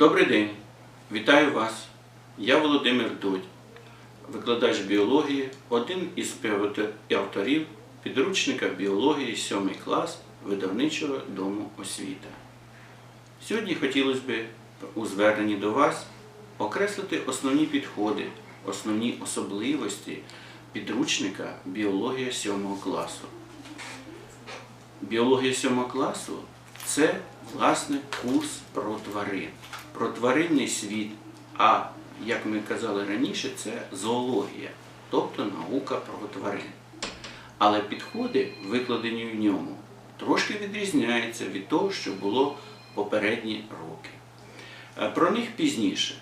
Добрий день! Вітаю вас! Я Володимир Дудь, викладач біології, один із співавторів підручника біології 7 клас видавничого дому освіта. Сьогодні хотілося б у зверненні до вас окреслити основні підходи, основні особливості підручника біологія 7 класу. Біологія 7 класу це власне курс про тварин, про тваринний світ. А як ми казали раніше, це зоологія, тобто наука про тварин. Але підходи, викладені в ньому, трошки відрізняються від того, що було попередні роки. Е, Про них пізніше.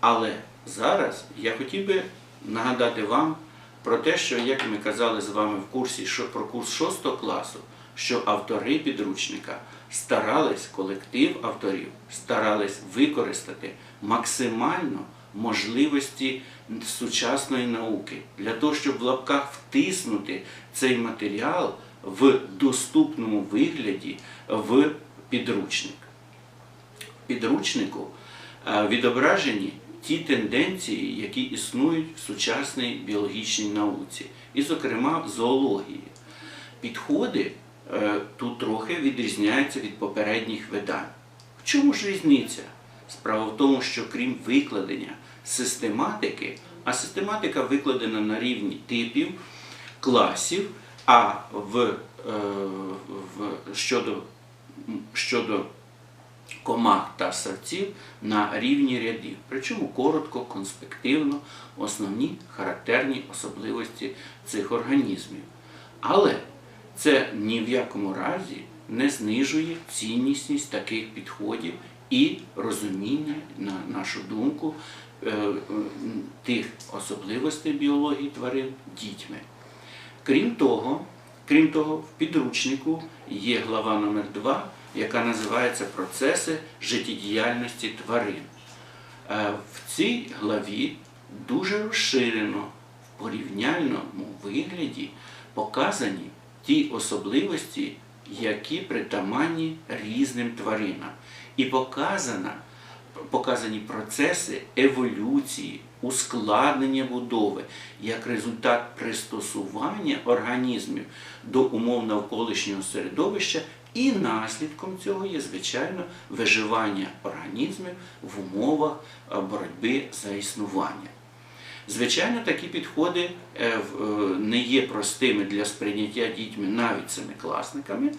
Але зараз я хотів би нагадати вам про те, що, як ми казали з вами в курсі про курс 6 класу, що автори підручника старались, колектив авторів, старались використати максимально можливості сучасної науки для того, щоб в лапках втиснути цей матеріал в доступному вигляді в підручник підручнику е, відображені ті тенденції, які існують в сучасній біологічній науці, і, зокрема, в зоології. Підходи тут трохи відрізняються від попередніх видань. В чому ж різниця? Справа в тому, що крім викладення систематики, а систематика викладена на рівні типів, класів, а в, е, в щодо, щодо комах та савців на рівні рядів, причому коротко, конспективно, основні характерні особливості цих організмів. Але це ні в якому разі не знижує ціннісність таких підходів і розуміння, на нашу думку, е, е, тих особливостей біології тварин дітьми. Крім того, крім того, в підручнику є глава номер 2 яка називається Процеси життєдіяльності тварин. Е, В цій главі дуже розширено в порівняльному вигляді показані ті особливості, які притаманні різним тваринам. І показана, показані процеси еволюції, ускладнення будови як результат пристосування організмів до умов навколишнього середовища і наслідком цього є, звичайно, виживання організмів в умовах боротьби за існування. Звичайно, такі підходи е, е, не є простими для сприйняття дітьми навіть семикласниками,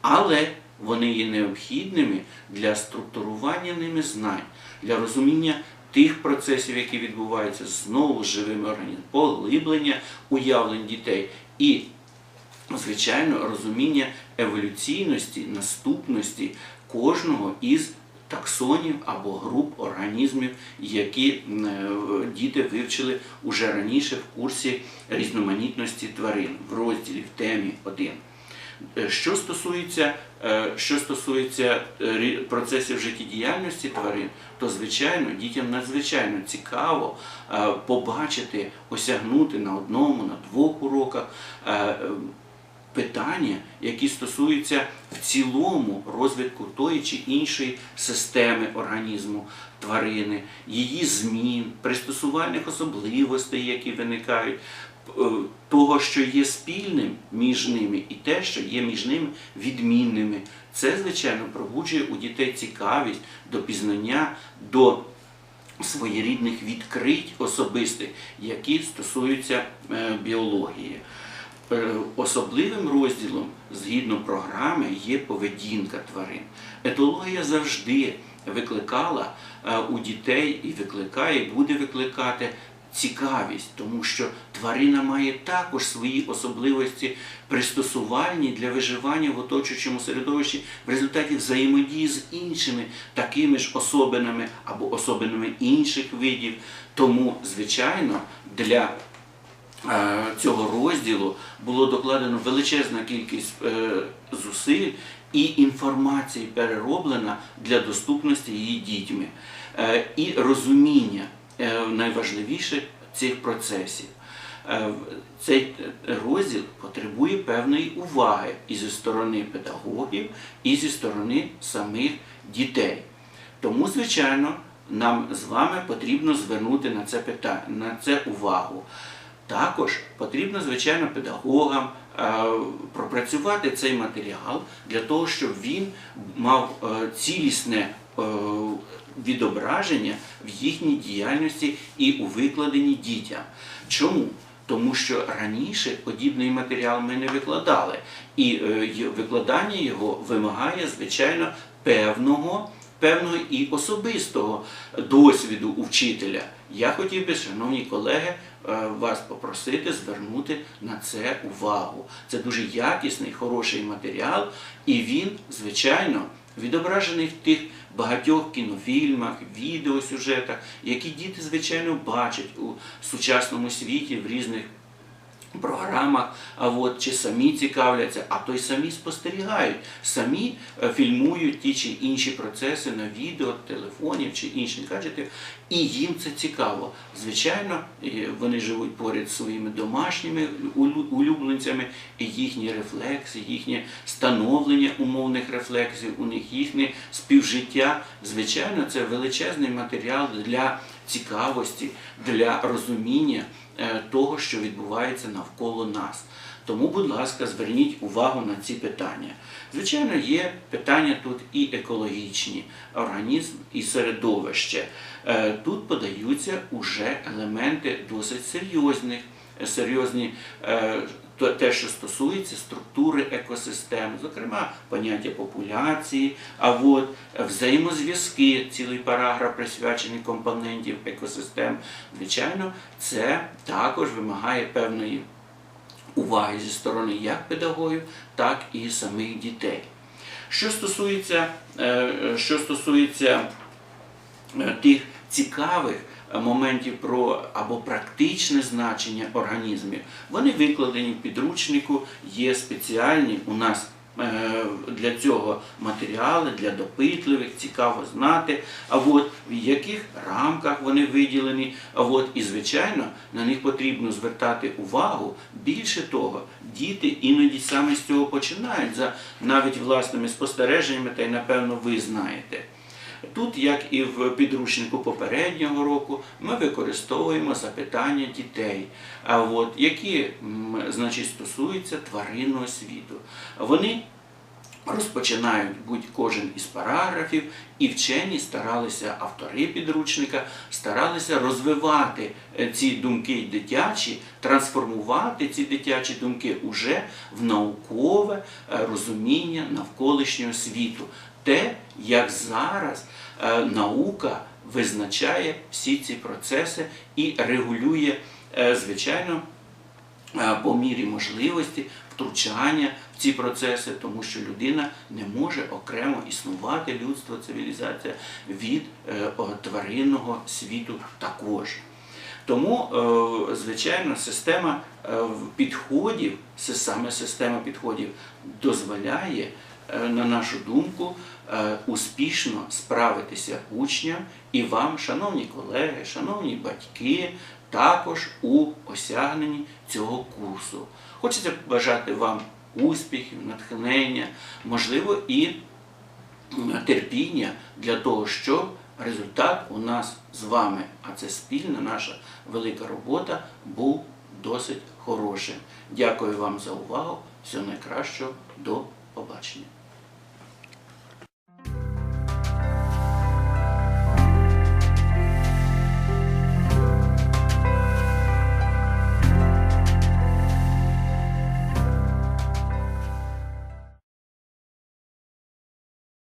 але вони є необхідними для структурування ними знань, для розуміння тих процесів, які відбуваються знову з живими організмами, поглиблення уявлень дітей і звичайно, розуміння еволюційності, наступності кожного із таксонів або груп організмів, які е, діти вивчили уже раніше в курсі різноманітності тварин в розділі в темі 1. Е, Що стосується, е, що стосується процесів життєдіяльності тварин, то звичайно дітям надзвичайно цікаво побачити, осягнути на одному, на двох уроках питання, які стосуються в цілому розвитку тої чи іншої системи організму тварини, її змін, пристосувальних особливостей, які виникають, е, того, що є спільним між ними, і те, що є між ними відмінними. Це, звичайно, пробуджує у дітей цікавість до пізнання, до своєрідних відкрить особистих, які стосуються е, біології. Особливим розділом згідно програми є поведінка тварин. Етологія завжди викликала е, у дітей і викликає, і буде викликати цікавість, тому що тварина має також свої особливості пристосувальні для виживання в оточуючому середовищі в результаті взаємодії з іншими такими ж особинами або особинами інших видів. Тому, звичайно, для цього розділу було докладено величезна кількість е, зусиль і інформації перероблена для доступності її дітьми Е, і розуміння е, найважливіше цих процесів. Е, Цей е, розділ потребує певної уваги і зі сторони педагогів, і зі сторони самих дітей. Тому, звичайно, нам з вами потрібно звернути на це питання, на це увагу. Також потрібно, звичайно, педагогам е, пропрацювати цей матеріал для того, щоб він мав е, цілісне е, відображення в їхній діяльності і у викладенні дітям. Чому? Тому що раніше подібний матеріал ми не викладали, і викладання його вимагає, звичайно, певного, певного і особистого досвіду у вчителя. Я хотів би, шановні колеги, е, вас попросити звернути на це увагу. Це дуже якісний, хороший матеріал, і він, звичайно, відображений в тих багатьох кінофільмах, відеосюжетах, які діти, звичайно, бачать у сучасному світі в різних програмах, а от чи самі цікавляться, а то й самі спостерігають, самі е, фільмують ті чи інші процеси на відео, телефонів чи інших гаджетів, і їм це цікаво. Звичайно, вони живуть поряд зі своїми домашніми улюбленцями, і їхні рефлекси, їхнє становлення умовних рефлексів, у них їхнє співжиття. Звичайно, це величезний матеріал для цікавості, для розуміння е, того, що відбувається навколо нас. Тому, будь ласка, зверніть увагу на ці питання. Звичайно, є питання тут і екологічні, організм і середовище. Е, Тут подаються уже елементи досить серйозних, серйозні. е, Те, що стосується структури екосистем, зокрема поняття популяції, а от е, взаємозв'язки, цілий параграф присвячений компонентів екосистем. Звичайно, це також вимагає певної уваги зі сторони як педагогів, так і самих дітей. Що стосується, е, е, що стосується е, тих цікавих е, моментів про або практичне значення організмів, вони викладені в підручнику, є спеціальні у нас. е, Для цього матеріали для допитливих, цікаво знати, а от в яких рамках вони виділені, а от і звичайно на них потрібно звертати увагу. Більше того, діти іноді саме з цього починають за навіть власними спостереженнями, та й напевно ви знаєте. Тут, як і в підручнику попереднього року, ми використовуємо запитання дітей, от, які значить, стосуються тваринного світу. Вони розпочинають будь-кожен із параграфів, і вчені старалися, автори підручника, старалися розвивати е, ці думки дитячі, трансформувати ці дитячі думки уже в наукове е, розуміння навколишнього світу. Те, як зараз е, наука визначає всі ці процеси і регулює, е, звичайно, е, по мірі можливості втручання в ці процеси, тому що людина не може окремо існувати, людство, цивілізація від тваринного світу також. Тому, звичайно, система підходів, саме система підходів дозволяє, на нашу думку, е, успішно справитися учням і вам, шановні колеги, шановні батьки, також у осягненні цього курсу. Хочеться бажати вам успіхів, натхнення, можливо, і терпіння для того, щоб результат у нас з вами, а це спільна наша велика робота, був досить хорошим. Дякую вам за увагу. Всього найкращого. До zobaczenie.